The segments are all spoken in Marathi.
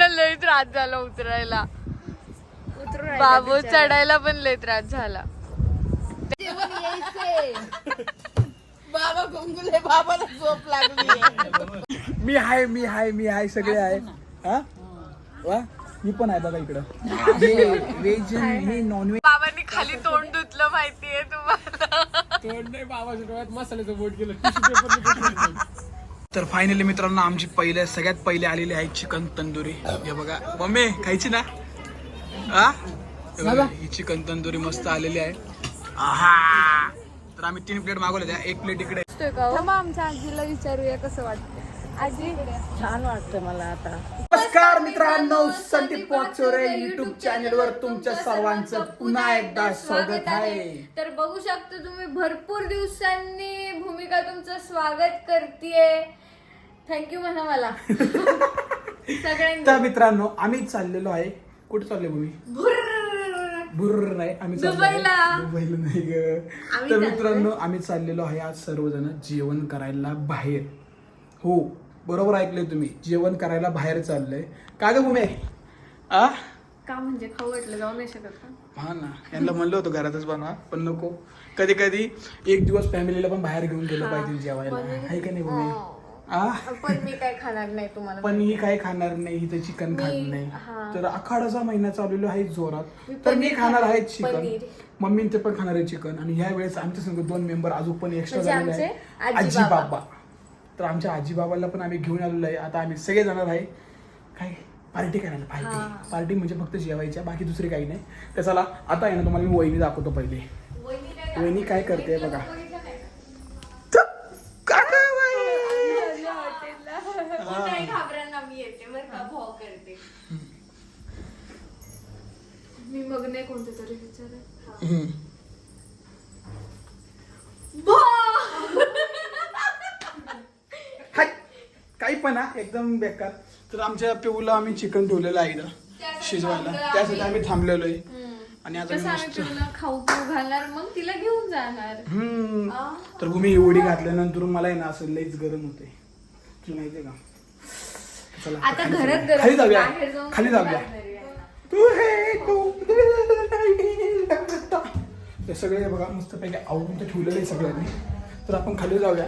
लय त्रास झाला उतरायला. बाबू चढायला पण लय त्रास झाला. बाबा गुंगुले बाबाला झोप लागली. मी आहे मी आहे मी आहे सगळे आहे हा? वा मी पण आहे बघा इकडं. हे व्हेज हे नॉन व्हेज बाबांनी खाली तोंड धुतलं माहितीये तुम्हाला. तर फायनली मित्रांनो आमची पहिले सगळ्यात पहिले आलेली आहे चिकन तंदुरी. हे बघा. मम्मी खायची ना? हा? हे ही चिकन तंदुरी मस्त आलेली आहे. आहा! तर आम्ही तीन प्लेट मागवल्या त्या एक प्लेट इकडे. थांबा आमच्या आजीला विचारूया कसं वाटतं आजी? छान वाटतं मला आता. नमस्कार मित्रांनो संदीप वाकचोरे युट्यूब चॅनल वर तुमच्या सर्वांचं पुन्हा एकदा स्वागत आहे. तर बघू शकता तुम्ही भरपूर दिवसांनी भूमिका तुमचं स्वागत करतेय. थँक्यू म्हणा मला. सगळ्यांनी. तर मित्रांनो आम्ही चाललेलो आहे. कुठे चालले भूमी नाही आम्ही चाललो आहे. दुबईला. दुबईला नाही ग. तर चाललोय. मित्रांनो आम्ही चाललेलो आहे आज सर्वजण जेवण करायला बाहेर. हो बरोबर ऐकलंय तुम्ही. जेवण करायला बाहेर चाललंय. का ग भूमे आ? का म्हणजे? खाऊ वाटलं जाऊ नाही शकत का? हा ना. यांना म्हणलं होतं घरातच बनवा पण नको. कधी कधी एक दिवस फॅमिलीला पण बाहेर घेऊन गेलं पाहिजे जेवायला. आहे का नाही भूमी पण मी काय खाणार नाही तुम्हाला पण ही काय खाणार नाही हिचं चिकन खात मी- नाही. हा. तर आखाडाचा महिना चाललेलो आहे जोरात. मी तर मी पनीर खाणार आहे खाणार. चिकन. पनीर. मम्मी ते पण खाणार आहे चिकन. आणि ह्या वेळेस आमच्या संग दोन मेंबर अजून पण एक्स्ट्रा म्हणजे झालेले आहे आमचे आजी. बाबा तर आमच्या आजी बाबाला पण आम्ही घेऊन आलेलो आहे. आता आम्ही सगळे जाणार आहे. काय? पार्टी करायला हा. पार्टी पार्टी म्हणजे फक्त जेवायच्या बाकी दुसरी काही नाही. तर चला आता आहे ना तुम्हाला मी वहिनी दाखवतो पहिले. वहिनी काय करते बघा काका बाई. कुठेही घाबरांना मी येते बरं का भाव करते मी मग नाही कोणते तरी विचार काही पण हा एकदम बेकार. तर आमच्या पिऊला आम्ही चिकन ठेवलेलं आहे इथं शिजवायला. त्यासाठी आम्ही. थांबलेलो आहे आणि आता मी खाऊ पिऊ घालणार? मग तिला घेऊन जाणार. हम्म. तर भूमी एवढी घातल्यानंतर मला आहे ना असं लईच गरम होते तुला माहितीये का? चला आता खाली घरात खाली जाऊया. खाली जाऊया. तू हे तू ते सगळे बघा मस्त पैकी आवडून तर ठेवलेलं आहे सगळ्यांनी. तर आपण खाली जाऊया.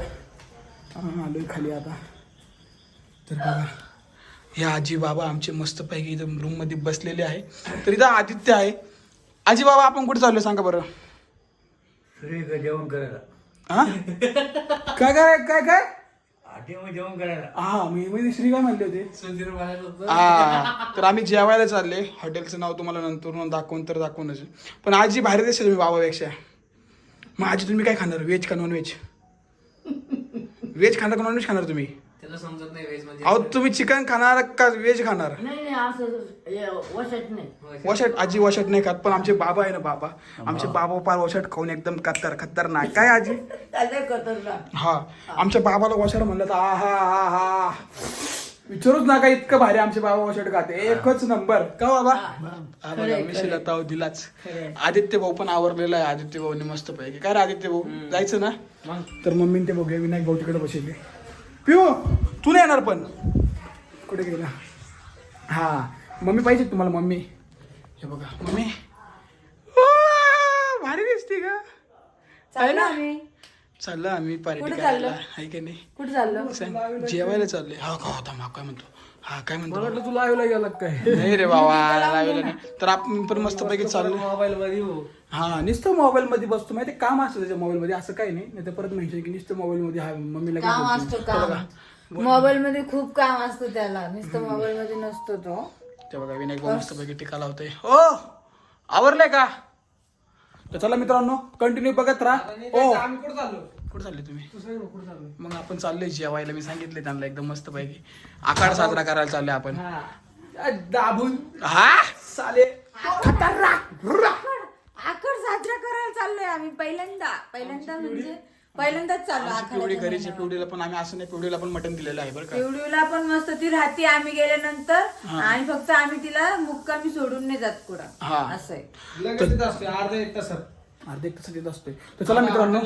हा आलोय खाली आता. तर बघा हे आजी बाबा आमचे मस्त पैकी इथं रूममध्ये बसलेले आहे. तर इथं आदित्य आहे. आजी बाबा आपण कुठे चाललोय सांगा बरं? जेवण करायला. हा? काय काय काय काय? हा मी म्हणजे श्री काय म्हणले होते. हा तर आम्ही जेवायला चालले. हॉटेलचं नाव तुम्हाला नंतर दाखवून तर दाखवूनच पण आजी बाहेर देशाल तुम्ही बाबापेक्षा. मग आजी तुम्ही काय खाणार? व्हेज का नॉन व्हेज व्हेज खाणार का नॉन व्हेज खाणार तुम्ही? त्याला समजत नाही व्हेज म्हणजे अहो तुम्ही चिकन खाणार का व्हेज खाणार? नाही नाही असं हे वशट नाही. वशट. आजी वशट नाही खात पण आमचे बाबा आहे ना बाबा. आमचे बाबा. पार वशट खाऊन एकदम कत्तर खतरनाक काय आजी? त्याला कतरला हा. आमच्या बाबाला वॉशर म्हणलं तर आ हा हा हा विचारूच नका इतकं भारी आमचे बाबा वॉशर खाते. एकच नंबर. का बाबा? हा. बघा, मिशीला ताव दिलाच. आदित्य भाऊ पण आवरलेला आहे. आदित्य भाऊने मस्त पैकी. काय रे आदित्य भाऊ? जायचं ना? तर मम्मीने ते बघूया विनायक भाऊ तिकडे बसले. पिओ तू नाही येणार पण. कुठे गेला? हा मम्मी पाहिजे तुम्हाला मम्मी. हे बघा मम्मी. भारी दिसते का आहे ना? चाललं आम्ही पार्टी करायला. आहे की नाही? कुठे चाललं? सांग, जेवायला चालले हा का होता मग काय म्हणतो? हा काय म्हणतो? तू लाईव्हला गेला काय? नाही रे बाबा लावलेलं नाही. तर आपण पण मस्त पैकी चाललो मोबाईल मध्ये हो. हा नुसतं मोबाईल मध्ये बसतो. माहिती काम असतं त्याच्या मोबाईल मध्ये. असं काही नाही. नाही तर परत म्हणजे की नुसतं मोबाईल मध्ये हा मम्मीला काय काम बोलतो. असतं बघा, काम मोबाईल मध्ये खूप काम असतं त्याला. नुसतं मोबाईल मध्ये नसतो तो. ते बघा विनायक भाऊ मस्त पैकी टिका लावतोय. हो आवरलंय का? तर चला मित्रांनो कंटिन्यू बघत राहा. ओ. आम्ही कुठं चाललो? कुठे चालले तुम्ही? तू सांग ना, कुठं चाललो मग आपण चाललोय जेवायला. मी सांगितले त्यांना एकदम मस्त पैकी आखाड साजरा करायला चाललोय आपण. दाबून. हा? साले. आखड साजरा करायला चाललोय आम्ही पहिल्यांदा. पहिल्यांदा म्हणजे पहिल्यांदाच चाललो आमची पिवडी आखाड्याच्या घरीची पण आम्ही असं नाही पिवडीला पण मटण दिलेलं आहे बरं का? पिवडीला पण मस्त. ती राहते आम्ही गेल्यानंतर. आणि फक्त आम्ही तिला मुक्कामी सोडून नाही जात कुठं. हा. असं आहे. लगेच असते अर्धा एक तासात. अर्धे एक तास येत असतोय तर चला मित्रांनो.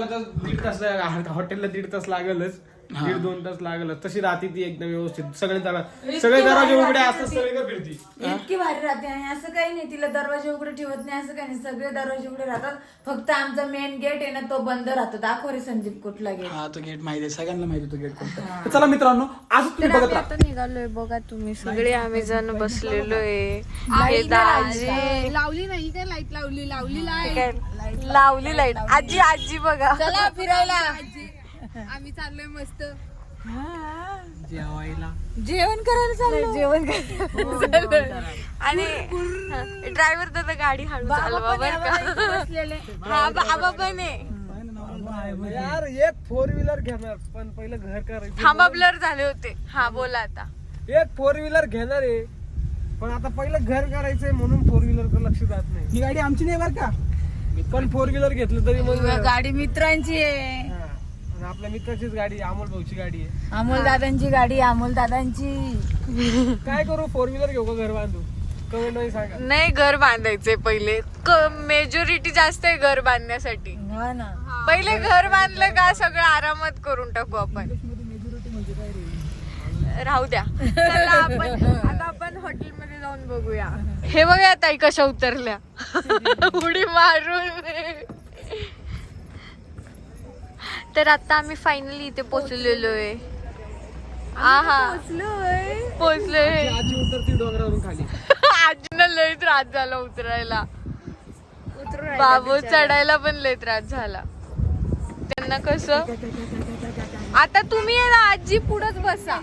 दीड तास हॉटेलला दीड तास लागेलच. दीड दोन तास लागलं. तशी राहते ती एकदम व्यवस्थित. सगळे दरवाजे सगळे दरवाजे उघडे असतात सगळे फिरती. इतकी भारी राहते आणि असं काही नाही तिला दरवाजे उघडे ठेवत नाही असं काही नाही. सगळे दरवाजे उघडे राहतात. फक्त आमचा मेन गेट आहे ना तो बंद राहतो. दाखव रे संदीप कुठला गेट हा तो गेट माहिती आहे. सगळ्यांना माहिती तो गेट कोणता. तर चला मित्रांनो आज तुम्ही बघत राहा. आता निघालोय बघा तुम्ही. सगळे आम्ही जण बसलेलो आहे हे दाजी. लावली नाही काय लाइट? लावली लावली आहे. लावली लाइट. आजी आजी बघा. चला फिरायला. आम्ही चाललोय मस्त. जेवायला. जेवण करायला चाललो. जेवण करायला आणि ड्रायव्हर दादा गाडी हळू चालवा बरं का. हा बाबा पण आहे. यार एक फोर व्हीलर घेणार पण पहिलं घर करायचं. थांबा ब्लर झाले होते. हा बोला आता. एक फोर व्हीलर घेणार आहे पण आता पहिलं घर करायचंय म्हणून फोर व्हीलर लक्ष जात नाही. ही गाडी आमची नाही बरं का? पण फोर व्हीलर घेतलं तरी मग गाडी मित्रांची आहे. हा. आणि आपल्या मित्राचीच गाडी आहे, अमोल भाऊची गाडी आहे. अमोल दादांची गाडी अमोल दादांची. काय करू फोर व्हीलर घेऊ का घर बांधू? कमेंटमध्ये सांगा. नाही घर बांधायचे पहिले. मेजॉरिटी जास्त आहे घर बांधण्यासाठी. हा ना. पहिले घर बांधलं का सगळं आरामात करून टाकू आपण? राहू द्या. चला आपण आता आपण हॉटेलमध्ये जाऊन बघूया. हे बघा ताई कशा उतरल्या. उडी मारून. तर आता आम्ही फायनली इथे पोचलेलो आहे. आहा पोचलोय आजी उतरती डोंगरावरून खाली. आजीना लय त्रास झाला उतरायला. बाबू चढायला पण लय त्रास झाला. त्यांना कस? आता तुम्ही ना आजी पुढच बसा.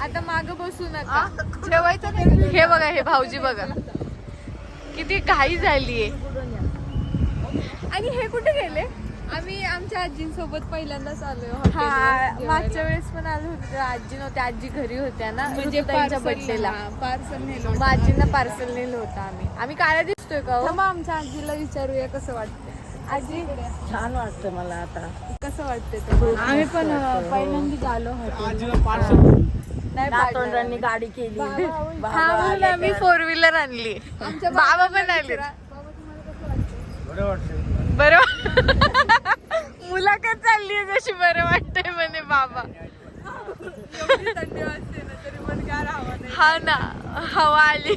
आता माग बसू नका. ठेवायचं हे बघा हे भाऊजी बघा. किती घाई झालीये. आणि हे कुठे गेले? आम्ही आमच्या आजींसोबत पहिल्यांदाच आलोय हा मागच्या. वेळेस पण आलो होते तेव्हा आजी नव्हत्या आजी घरी होत्या ना म्हणजे त्यांच्या पार्सल बड्डेला पार्सल नेलो मग आजींना पार्सल नेलं होतं आम्ही. आम्ही काळ्या दिसतोय का हो? थांबा आमच्या आजीला विचारूया कसं वाटतंय. आजी छान वाटतं मला आता. कसं वाटतंय तुम्हाला? आम्ही पण अं, पहिल्यांदा आलो आजीला पार्सल नाही नातवंडांनी गाडी केली. हा म्हणून आम्ही फोर व्हीलर आणली. बाबा पण आले बरं मुलाखत चालली आहे जशी बरं वाटतंय म्हणे बाबा. थंडी वाजते ना तरी पण काय राहावं नाही हा ना हवा आली.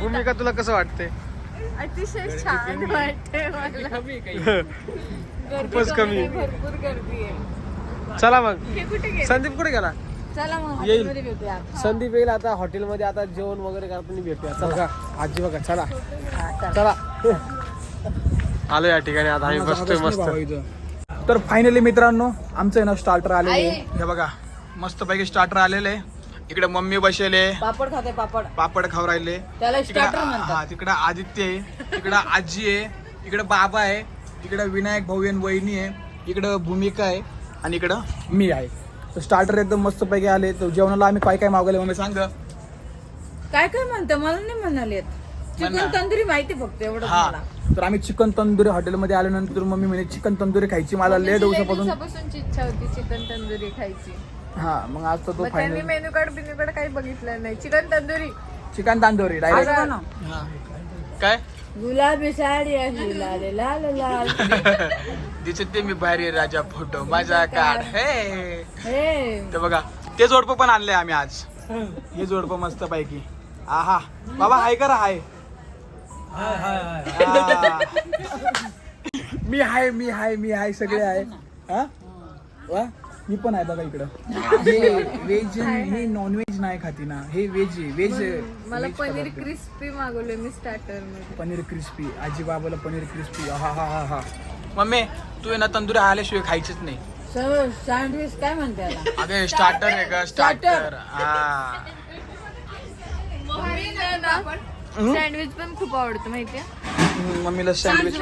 भूमिका तुला कसं वाटतंय? अतिशय छान वाटतंय मला. खूपच कमी भरपूर गर्दी आहे. चला मग. हे कुठे गेले? संदीप कुठे गेला? चला मग येईल. हॉटेलमध्ये भेटूया. संदीप येईल आता हॉटेलमध्ये आता जेवण वगैरे करताना भेटूया. चला. आजी बघा चला. चला. आलो या ठिकाणी आता आम्ही बसतोय मस्त. तर फायनली मित्रांनो आमचं आहे ना स्टार्टर आलेले आहे. हे बघा मस्त पैकी स्टार्टर आलेले आहे. इकडे मम्मी बसेले पापड खाते पापड. पापड खाऊ राहिले. त्याला तिकडे स्टार्टर म्हणतात. हा तिकडे आदित्य आहे तिकडे आजी आहे इकडे बाबा आहे इकडे विनायक भाऊ आणि वहिनी आहे इकडं भूमिका आहे आणि इकडं मी आहे. तर स्टार्टर एकदम मस्त पैकी आले. तर जेवणाला आम्ही काय काय मागवले मम्मी सांग काय काय म्हणतं? मला नाही म्हणाले. चिकन. तंदुरी माहिती फक्त एवढं हा. मला. तर आम्ही चिकन तंदुरी हॉटेलमध्ये आल्यानंतर मम्मी म्हणे चिकन तंदुरी खायची मला लय दिवसापासून. दिवसापासूनची इच्छा होती चिकन तंदुरी खायची. हा मग आज तर तो मग त्यांनी फायनल मेनू कार्ड बिन्यू कार्ड काही बघितलं नाही. Chicken tandoori. Chicken tandoori direct. काय? गुलाबी साडी अशी लाल लाल लाल. दिसते मी भारी राजा फोटो माझा काढ हे. हे. तर बघा ते जोडपं पण आणले आम्ही आज. हे जोडपं मस्त पैकी आहा. बाबा हाय करा हाय. आ. मी हाय मी हाय मी हाय सगळे आहे हा? वा. मी पण आहे बघा इकडं. हे व्हेज हे नॉन व्हेज नाही खाती ना. हे व्हेज आहे व्हेज मला पनीर क्रिस्पी मागवले मी स्टार्टरमध्ये पनीर क्रिस्पी आजी बाबाला पनीर क्रिस्पी हा हा हा हा. मम्मी तू आहे ना तंदुरी आल्याशिवाय खायचीच नाही. सँडविच काय म्हणते याला अगे स्टार्टर आहे का? स्टार्टर हा. सँडविच पण खूप आवडतं माहितीये. मम्मीला सँडविच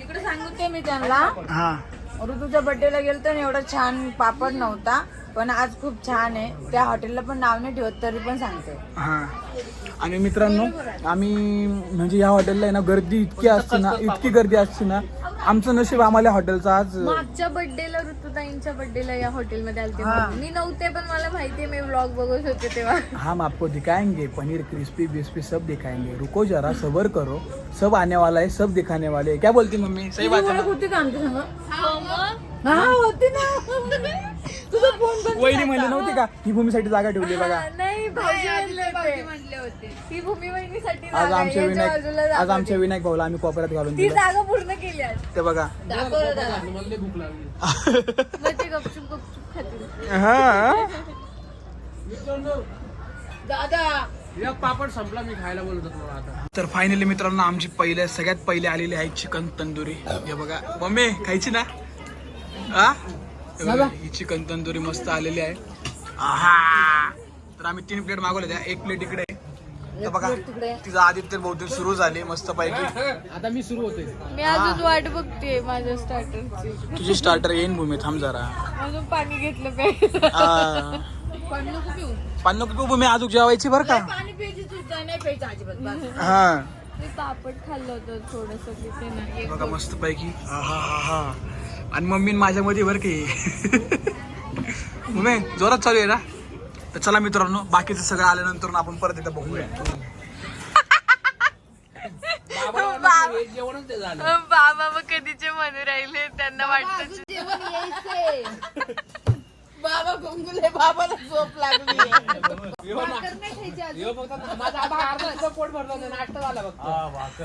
इकडे सांगते मी त्यांना. हा. ऋतूच्या बड्डेला गेलो तर एवढा छान पापड नव्हता पण आज खूप छान आहे. त्या हॉटेलला पण नाव नाही ठेवत तरी पण सांगते हा. आणि मित्रांनो आम्ही म्हणजे या हॉटेलला आहे ना गर्दी इतकी असते ना इतकी गर्दी असते ना आमचं नशीब आम्हाला हॉटेलचा आज मागच्या बर्थडेला ऋतुताईंच्या बर्थडेला या हॉटेलमध्ये आलते. मी नव्हते पण मला माहितीये मी व्लॉग बघत होते तेव्हा. हम आपको दिखाएंगे पनीर क्रिस्पी बिस्पी सब दिखाएंगे. रुको जरा सबर करो. सब आने वाला है सब दिखाने वाले हैं क्या बोलती मम्मी? सही बात है ना? होती का आमच्या संग हो होती ना. तुझा फोन पण वहिनी म्हणली नव्हती का? ही भूमीसाठी जागा ठेवली बघा. नाही भाऊजी म्हणले होते. भूमी वहिनीसाठी आज जागा आहे, आमच्या याच्या विनायक बाजूला आज जागा आमच्या विनायक भाऊला आम्ही कोपऱ्यात घालून ती दिलं. जागा पूर्ण केली आज. ते बघा. मग ते गपचूप गपचूप खातील हा? एक पापड संपला मी खायला बोलत होतो मला आता. तर फायनली मित्रांनो आमची पहिले सगळ्यात पहिले आलेली आहे चिकन तंदुरी. हे बघा. मम्मी खायची ना? हे? बघा, ही चिकन तंदुरी मस्त आलेली आहे. आहा! तर आम्ही तीन प्लेट मागवल्या त्या एक प्लेट इकडे. आहे. तर बघा तिचं आदित्य बहुतेक सुरू झाली मस्त पैकी आता मी सुरू होतोय. मी अजून वाट बघते माझ्या स्टार्टरची तुझी स्टार्टर येईन भूमी थांब जरा. अजून पाणी घेतलं पाहिजे. आ. पाणी नको पिऊ. भूमी अजून जेवायची बरं का? पाणी प्यायची सुद्धा नाही प्यायचं अजिबात बस. हा. मी पापड खाल्लं होतं थोडस तिथे ना एक बघा मस्त पैकी हा हा हा आणि मम्मी माझ्या मध्ये बरं की मम्मी जोरात चालू आहे ना? तर चला मित्रांनो बाकीचं सगळं आल्यानंतर आपण परत एकदा बघूया. जेवणच ते झालं बाबा मग कधीचे म्हणू राहिले त्यांना वाटत बाबा गुंगुले बाबाला झोप लागली. ह्यो फक्त माझा आबा अर्धा अर्धा पोट भरलं होतं, नाश्ता झाला फक्त.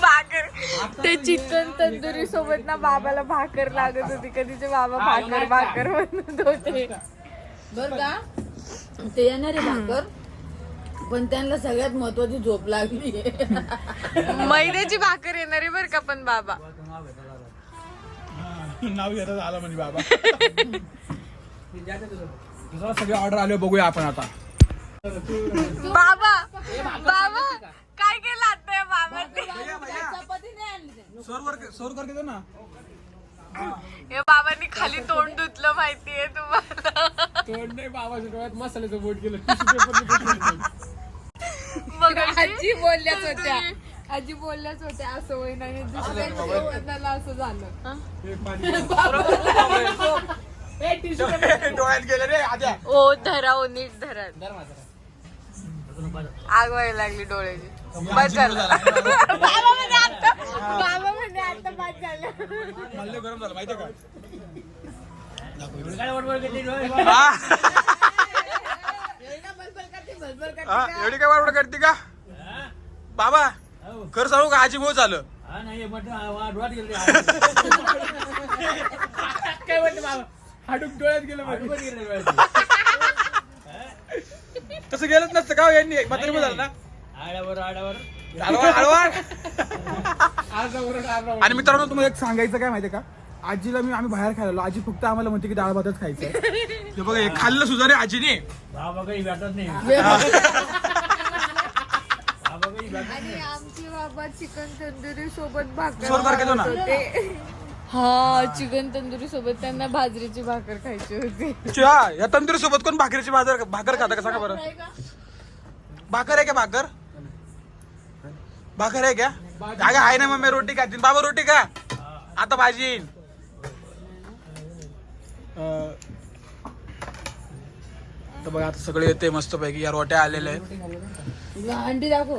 भाकर ते चिकन तंदुरी सोबत ना बाबाला भाकर लागत होती कधीचे बाबा भाकर भाकर म्हणत होते. बर का? ते येणार आहे भाकर. पण त्यांना सगळ्यात महत्वाची झोप लागली. मैद्याची भाकर येणार आहे बरं का पण बाबा. नाव घेतात आलं म्हणे बाबा. दुसरा सगळे ऑर्डर आले बघूया आपण आता. बाबा बाबा काय केलं आता या बाबांनी सर्वर सर्व करते ना? या बाबांनी खाली तोंड धुतलं माहितीये तुम्हाला. तोंड नाही बाबाच्या डोळ्यात मसाल्याचं बोट गेलं मग आजी बोलल्याच होत्या. आजी बोलल्याच होत्या असं होईन आणि दुसऱ्या असं झालं. डोळ्यात गेले रे आद्या. ओ धरा ओ नीट धरा. आग व्हायला लागली डोळ्याची. बस झालं. बाबा म्हणे आता बाबा म्हणे आता बस झालं. गरम झालं माहितीये का? एवढी काय वारवड करते का? बाबा खरं सांगू का आजी भाऊ झालं. काय म्हणते बाबा? हाडूक डोळ्यात गेलं तसं गेलंच नसतं का हो यांनी? म्हातारी झालं ना? आड्यावर आड्यावर आणि मित्रांनो तुम्हाला एक सांगायचं काय माहितीये का? आजीला मी आम्ही बाहेर खायला आजी फक्त आम्हाला म्हणते की डाळ भातच खायचं हे बघा हे खाल्लं सुद्धा रे आजीने बाबा काही भेटत नाही. बाबा काही भेटत आणि आमचे बाबा चिकन तंदुरी सोबत भाकर ना. होते. हा चिकन तंदुरी सोबत त्यांना बाजरीची भाकर खायची होती. च्या, या तंदुरी सोबत कोण भाकरीची भाकर भाकर खाता का? सांगा बरं. भाकर आहे का भाकर? भाकर आहे का? अगं आहे ना मम्मी रोटी खातील बाबा रोटी का आता भाजी येईन तर बघा आता सगळे येते मस्त पैकी या रोट्या आलेल्या आहेत. दाखव.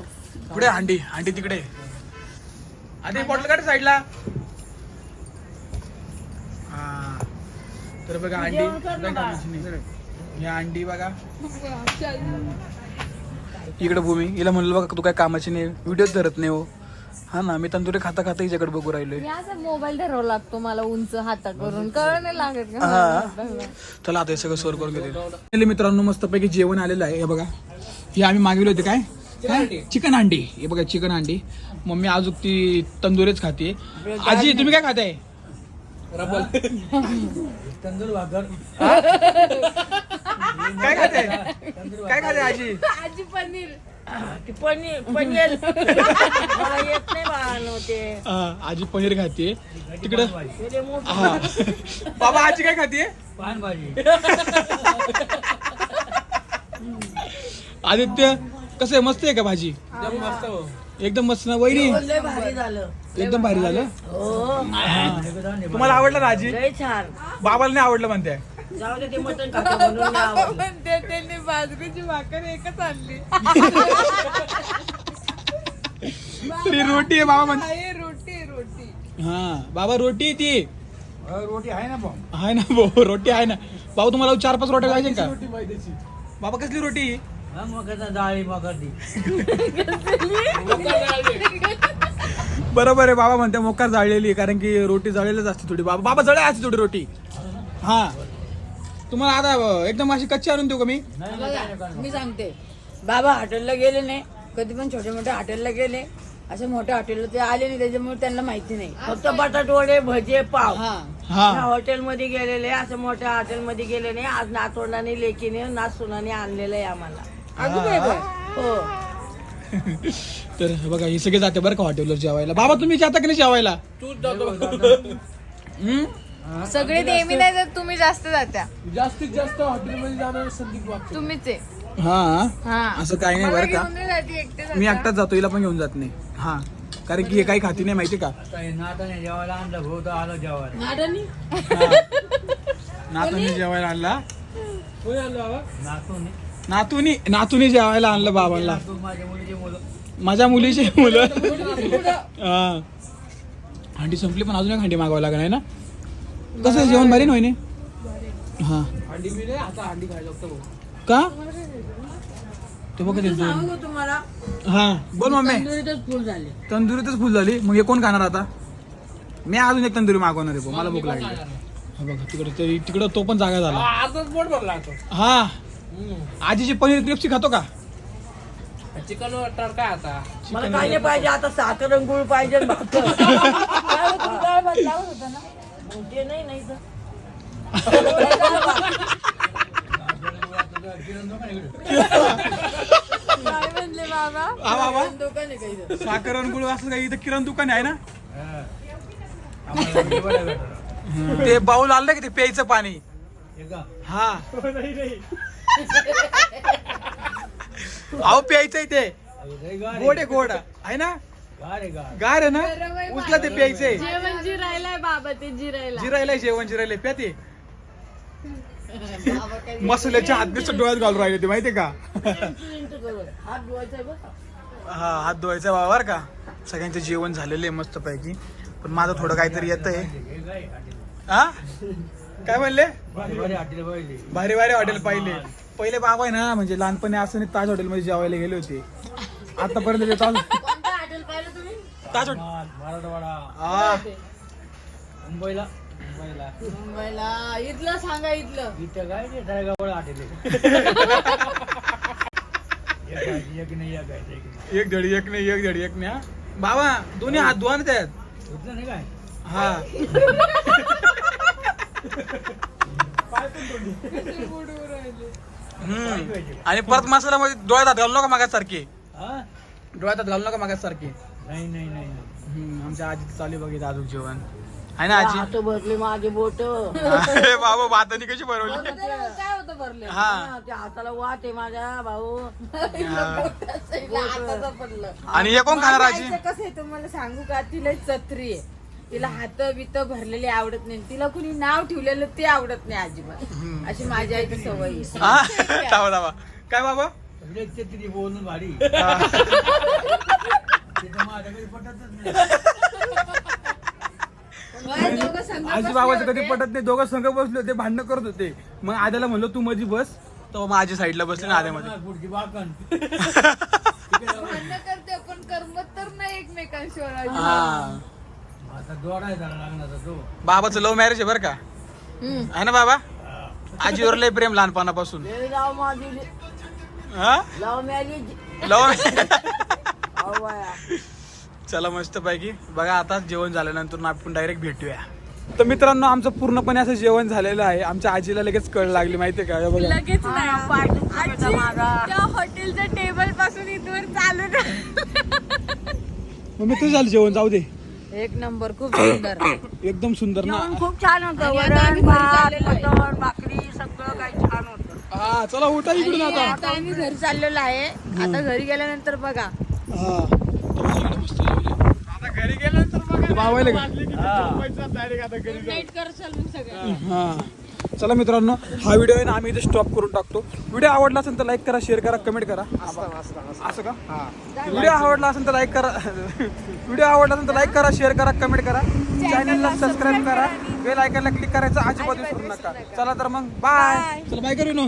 पुढे हांडी? हांडी तिकडे. आधी बॉटल काढ साईडला हा. तर बघा अंडी. या अंडी बघा. इकडे भूमी हिला म्हणलं बघा तू काय कामाची नाही व्हिडिओच धरत नाही हो. हा ना मी तंदुरी खाता खाता हिच्याकडे बघू राहिलोय. मी असा मोबाईल धरावा लागतो मला उंच हाता करून कळ नाही. लागत का हा. चला आता हे सगळं सोर करून घेते मित्रांनो मस्तपैकी जेवण आलेलं आहे. हे बघा. हे आम्ही मागवले होते काय? चिकन अंडी हे बघा चिकन अंडी मम्मी अजून ती तंदुरीच खाते. आजी तुम्ही काय खाताय? तंदूर भाकर काय खाते काय खाते आजी? आजी पनीर. पनीर पनीर. मला येत नाही बाळानो ते. हा, आजी पनीर खाते. तिकडं? हा. बाबा आजी काय खाते? आदित्य कसं आहे? मस्त आहे का भाजी? एकदम मस्त हो. एकदम मस्त ना वहिनी? लय भारी झालं. एकदम भारी झालं? हो. तुम्हाला आवडलं ना आजी? लय छान. बाबाला नाही आवडलं म्हणते जाऊ दे ते मटण खातो म्हणून नाही आवडलं. म्हणते त्यांनी बाजरीची भाकर एकच आणली. तरी रोटी आहे बाबा म्हणते हे रोटी रोटी. हा बाबा रोटी आहे ती. रोटी आहे ना भाऊ. आहे ना भाऊ रोटी आहे ना. बाबा तुम्हाला चार पाच रोट्या पाहिजे का? बाबा कसली रोटी? बरोबर आहे बाबा म्हणते मोकार जाळलेली कारण की रोटी जळलेलीच असते थोडी. बाबा बाबा जळे असते थोडी रोटी. हा. तुम्हाला आता एकदम अशी कच्ची आणून देऊ का मी? बघा, मी सांगते. बाबा हॉटेलला गेले नाही. कधी पण छोटे मोठे हॉटेलला गेले. असे मोठ्या हॉटेलला ते आले नाही त्याच्यामुळे त्यांना माहिती नाही. फक्त बटाट वडे भजे पाव. हा. हॉटेलमध्ये गेलेले असं मोठ्या हॉटेलमध्ये गेले नाही. आज नातवंडाने लेकीने नाचुनाने आणलेलं आहे आम्हाला. अगदी हो. तर बघा हे सगळे जाते बरं का हॉटेलवर जेवायला. बाबा तुम्ही जाता की नाही जेवायला? हम्म? सगळे नेहमी नाही जात तुम्ही जास्त जात्या. जास्तीत जास्त हॉटेलमध्ये जाणार संदीप वागतो तुम्हीच आहे. हा? हा. असं काही नाही बरं का. घेऊन नाही जाती, एकटे जाता. मी एकटाच जातो हिला पण घेऊन जात नाही. हा. कारण की हे काही खाती नाही माहिती का? नातूने जेवायला आणला? कोणी आणलं बाबा? नातूनी. नातूनी? जेवायला आणलं बाबांना. माझ्या मुलीची मुलं. हा. हांडी संपली पण अजून एक हांडी मागावं लागणार आहे ना? कसं आहे? जेवण भारी ना हा. नाही आता अंडी खायला लागतो भाऊ का? तो बघ ते दोन. तुम्हाला हा. बोल मम्मी. तंदुरीतच फुल झाले. तंदुरीतच फुल झाली मग हे कोण खाणार आता? मी अजून एक तंदुरी मागवणार आहे भाऊ, मला भूक लागली. हा बघा तिकडे ते तिकडं तो पण जागा झाला. आजच पोट भरला तो हा. आजीची पनीर क्रिप्सी खातो का? चिकन वाटणार काय आता? मला काय नाही पाहिजे. आता साखर आणि गुळ पाहिजे आणि भाकर. तुम्ही होता? ना ते नाही नाही तर. काय म्हणले बाबा? हा बाबा? दुकान आहे काही साखर आणि गुळ असं काही इथं किराणा दुकान आहे ना? ते बाऊल आणलं की ते प्यायचं पाणी? हा अहो प्यायचंय ते. गोड आहे गोड. आहे ना? गार आहे ना? उचला ते प्यायचंय जेवण जिरायलाय बाबा ते जिरायला. जिरायला जेवण जिरायला प्या ते. मसाल्याच्या हात नुसतं डोळ्यात घालून राहिले ते माहितीये का? हा हात धुवायचा बाबा का. सगळ्यांचं जेवण झालेलं आहे मस्त पैकी पण माझं थोडं काहीतरी येत आहे हा? काय म्हणले? भारी भारी हॉटेल पाहिले. पहिले बाबा आहे ना म्हणजे लहानपणी असं नाही ताज हॉटेलमध्ये जेवायला गेले होते. आतापर्यंत ते ताज मराठवाडा. हा. मुंबईला मुंबईला. मुंबईला. इथलं सांगा इथलं. इथं काय ते हॉटेल एक नाही एक आहे एक धडी एक नाही एक धडी एक नाही हा. बाबा दोन्ही हात धुवा ना त्यात. घेतलं नाही काय? हा. हम्म. आणि परत मसाल्यामध्ये डोळ्यात हात घालू नका मागास सारखे हा? डोळ्यात घालू नका मागास सारखे नाही नाही नाही. हम्म, आमच्या आजी चालू बघित अजून जेवण. आहे ना आजी? हात भरले माझे बोट. अरे बाबा भातानी कशी भरवली? काय होतं भरले? हा. त्या हाताला वाट आहे माझ्या भाऊ. हा. पडलं. आणि हे कोण खाणार आजी? माझं कसं आहे तुम्हाला सांगू का? तिला चत्री आहे. तिला हात बित भरलेले आवडत नाही. तिला कुणी नाव ठेवलेलं ते आवडत नाही अजिबात. अशी माझ्या आईची सवय आहे. हा? काय बाबा? तिथे बोलून भारी. हा. तिथं माझ्याकडे पटतच नाही. माझ्या दोघं संग आजी बाबाचं कधी पटत नाही. दोघं संघ बसले होते भांडणं करत होते. मग आद्याला म्हणलो तू माझी बस. मग आजी साईडला बसले ना आद्यामध्ये पुढची बाकन भांडणं करते पण करमत तर नाही एकमेकांशिवाय अजिबात. हा. आता जोडायचा लागणार तो. बाबाचं लव्ह मॅरेज आहे बरं का? आहे ना बाबा? आजीवर लय प्रेम लहानपणापासून. माझी हा? लाव मॅरेज लव्ह चला मस्त पैकी बघा आता जेवण झाल्यानंतर आपण डायरेक्ट भेटूया. तर मित्रांनो आमचं पूर्णपणे असं जेवण झालेलं आहे. आमच्या आजीला लगेच कळ लागली माहितीये का? हे बघा. लगेच नाही आजी त्या हॉटेलच्या टेबलपासून इथवर चालू मग मी तुझं झालं जेवण जाऊ दे. एक नंबर खूप सुंदर. एकदम सुंदर ना. खूप छान होतं. वरण भात. मटण भाकरी सगळं काही छान होतं. हा चला उठा इकडून आणि आता. आता आम्ही घरी चाललेलो आहे. आता घरी गेल्यानंतर बघा. हा. आता घरी गेल्यानंतर बघा. वाजले झोपायचं direct आता घरी. नाईट करशाल मग सगळं हा. चला मित्रांनो हा व्हिडिओ आहे ना आम्ही इथे स्टॉप करून टाकतो. व्हिडिओ आवडला असेल तर लाईक करा शेअर करा कमेंट करा. असं का? व्हिडिओ आवडला असेल तर लाईक करा. व्हिडिओ आवडला असेल तर लाईक करा शेअर करा कमेंट करा. चॅनलला सबस्क्राईब करा. बेल आयकनला क्लिक करायचं अजिबात विसरू नका. चला तर मग बाय चला बाय करू ना.